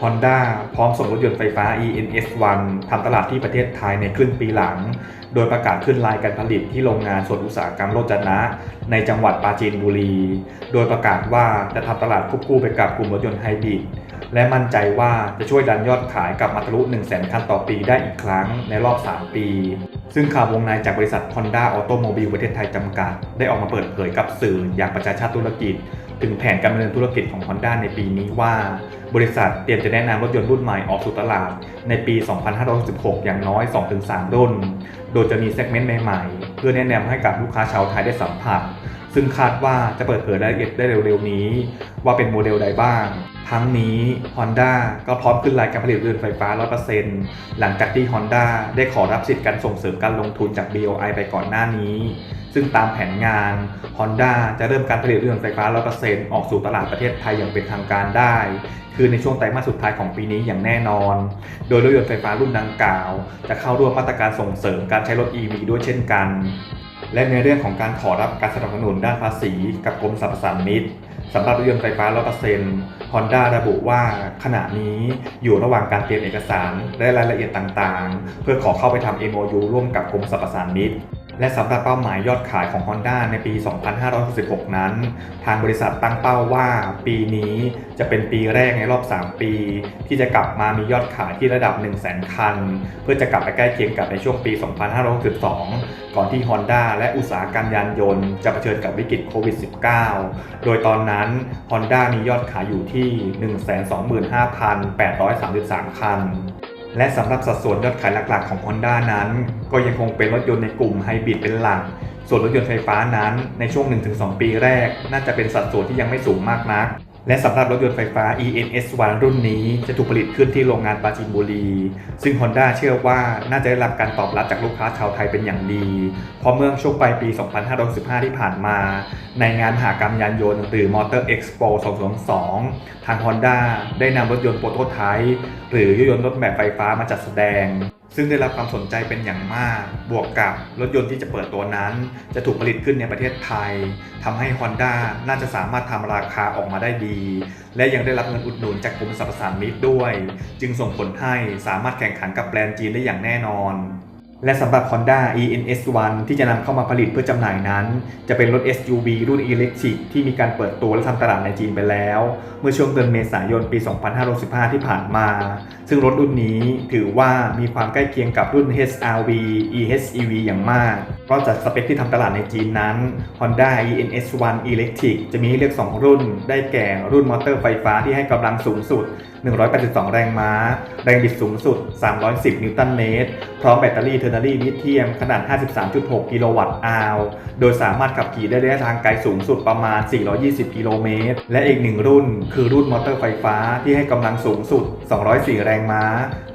Honda พร้อมส่งรถยนต์ไฟฟ้า ENS1 ทำตลาดที่ประเทศไทยในครึ่งปีหลัง โดยประกาศขึ้นรายการผลิตที่โรงงานส่วนอุตสาหกรรมโรจนะ ในจังหวัดปราจีนบุรี โดยประกาศว่าจะทำตลาดควบคู่ไปกับกลุ่มรถยนต์ไฮบริด และมั่นใจว่าจะช่วยดันยอดขายกลับมาทะลุ 1 0 0 0 0แคันต่อปีได้อีกครั้งในรอบ 3 ปี ซึ่งข่าววงในจากบริษัท Honda Automobile ประเทศไทยจำกัด ได้ออกมาเปิดเผยกับสื่ออย่างประชาชาติธุรกิจ ถึงแผนการดำเนินธุรกิจของ Honda ในปีนี้ว่า บริษัทเตรียมจะแนะนำรถยนต์รุ่นใหม่ออกสู่ตลาดในปี 2566 อย่างน้อย 2-3 รุ่น โดยจะมีเซกเมนต์ใหม่ๆ เพื่อแนะนำให้กับลูกค้าชาวไทยได้สัมผัส ซึ่งคาดว่าจะเปิดเผยรายละเอียดได้เร็วๆนี้ ว่าเป็นโมเดลใดบ้าง ทั้งนี้ Honda ก็พร้อมขึ้นรายการผลิตรถยนต์ไฟฟ้า 100%หลังจากที่ Honda ได้ขอรับสิทธิ์การส่งเสริมการลงทุนจาก BOI ไปก่อนหน้านี้ ซึ่งตามแผนงาน Honda จะเริ่มการผลิตรถยนต์ไฟฟ้า 100%ออกสู่ตลาดประเทศไทยอย่างเป็นทางการได้ คือในช่วงไตรมาสสุดท้ายของปีนี้อย่างแน่นอน โดยรถยนต์ไฟฟ้ารุ่นดังกล่าว จะเข้าร่วมมาตรการส่งเสริมการใช้รถ EV ด้วยเช่นกัน และในเรื่องของการขอรับการสนับสนุนด้านภาษีกับกรมสรรพสามิตสำหรับรถยนต์ไฟฟ้า 100% Honda ระบุว่าขณะนี้อยู่ระหว่างการเตรียมเอกสารและรายละเอียดต่างๆ เพื่อขอเข้าไปทำ MOU ร่วมกับกรมสรรพสามิต และสำหรับเป้าหมายยอดขายของ Honda ในปี 2566 นั้น ทางบริษัทตั้งเป้าว่าปีนี้จะเป็นปีแรกในรอบ 3 ปี ที่จะกลับมามียอดขายที่ระดับ 1 0 0 0 0 0 คัน เพื่อจะกลับไปใกล้เคียงกับในช่วงปี 2562 ก่อนที่ Honda และอุตสาหกรรมยานยนต์จะเผชิญกับวิกฤตโควิด -19 โดยตอนนั้น Honda มียอดขายอยู่ที่ 125,833 คัน และสำหรับสัดส่วนยอดขายหลักๆของ Honda นั้น ก็ยังคงเป็นรถยนต์ในกลุ่มไฮบริดเป็นหลัก ส่วนรถยนต์ไฟฟ้านั้นในช่วง 1-2 ปีแรก น่าจะเป็นสัดส่วนที่ยังไม่สูงมากนัก และสำหรับรถยนต์ไฟฟ้า ENS1 รุ่นนี้จะถูกผลิตขึ้นที่โรงงานปราจีนบุรี ซึ่ง Honda เชื่อว่าน่าจะได้รับการตอบรับจากลูกค้าชาวไทยเป็นอย่างดี เพราะเมื่อช่วงปลายปี 2515ที่ผ่านมา ในงานมหากรรมยานยนต์หรือ Motor Expo 2022 ทาง Honda ได้นำรถยนต์โปรโตไทป์หรือยนต์รถแบบไฟฟ้ามาจัดแสดง ซึ่งได้รับความสนใจเป็นอย่างมาก บวกกับรถยนต์ที่จะเปิดตัวนั้น จะถูกผลิตขึ้นในประเทศไทยทำให้ Honda น่าจะสามารถทำราคาออกมาได้ดี และยังได้รับเงินอุดหนุนจากกลุ่มสรรพสามิตด้วย จึงส่งผลให้สามารถแข่งขันกับแบรนด์จีนได้อย่างแน่นอน และสำหรับ Honda ENS1 ที่จะนำเข้ามาผลิตเพื่อจำหน่ายนั้น จะเป็นรถ SUV รุ่น Electric ที่มีการเปิดตัวและทำตลาดในจีนไปแล้ว เมื่อช่วงเดือนเมษายนปี 2515ที่ผ่านมา ซึ่งรถรุ่นนี้ถือว่ามีความใกล้เคียงกับรุ่น HRV EHEV อย่างมากเพราะจากสเปคที่ทำตลาดในจีนนั้น Honda ENS1 Electric จะมีให้เลือก 2 รุ่น ได้แก่รุ่นมอเตอร์ไฟฟ้าที่ให้กำลังสูงสุด 182 แรงม้า แรงบิดสูงสุด 310 นิวตันเมตร พร้อมแบตเตอรี่เทอร์นารี่ลิเธียม ขนาด 53.6 กิโลวัตต์อาวโดยสามารถขับขี่ได้ระยะทางไกลสูงสุดประมาณ 420 กิโลเมตร และอีกหนึ่งรุ่น คือรุ่นมอเตอร์ไฟฟ้าที่ให้กำลังสูงสุด 204 แรงม้า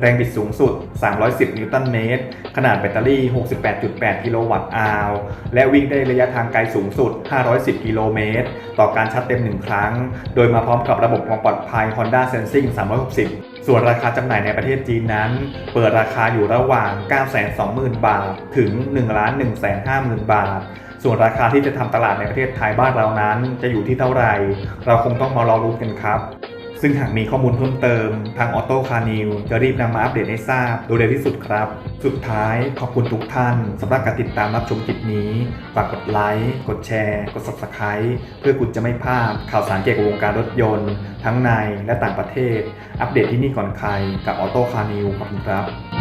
แรงบิดสูงสุด 310 นิวตันเมตร ขนาดแบตเตอรี่ 68.8 กิโลวัตต์อาวและวิ่งได้ระยะทางไกลสูงสุด 510 กิโลเมตร ต่อการชาร์จเต็ม 1 ครั้ง โดยมาพร้อมกับระบบความปลอดภัย Honda Sensing 360 ส่วนราคาจำหน่ายในประเทศจีนนั้น เปิดราคาอยู่ระหว่าง 920,000 บาท ถึง 1,150,000 บาท ส่วนราคาที่จะทำตลาดในประเทศไทยบ้านเรานั้น จะอยู่ที่เท่าไหร่ เราคงต้องมารอรุ้นกันครับ ซึ่งหากมีข้อมูลเพิ่มเติม ทางออโต้คานิวจะรีบนำมาอัปเดตให้ทราบโดยเร็วที่สุดครับ สุดท้ายขอบคุณทุกท่านสำหรับการติดตามรับชมคลิปนี้ ฝากกดไลค์ กดแชร์ กด Subscribe เพื่อคุณจะไม่พลาดข่าวสารเกี่ยวกับวงการรถยนต์ ทั้งในและต่างประเทศ อัปเดตที่นี่ก่อนใครกับออโต้คานิวขอบคุณครับ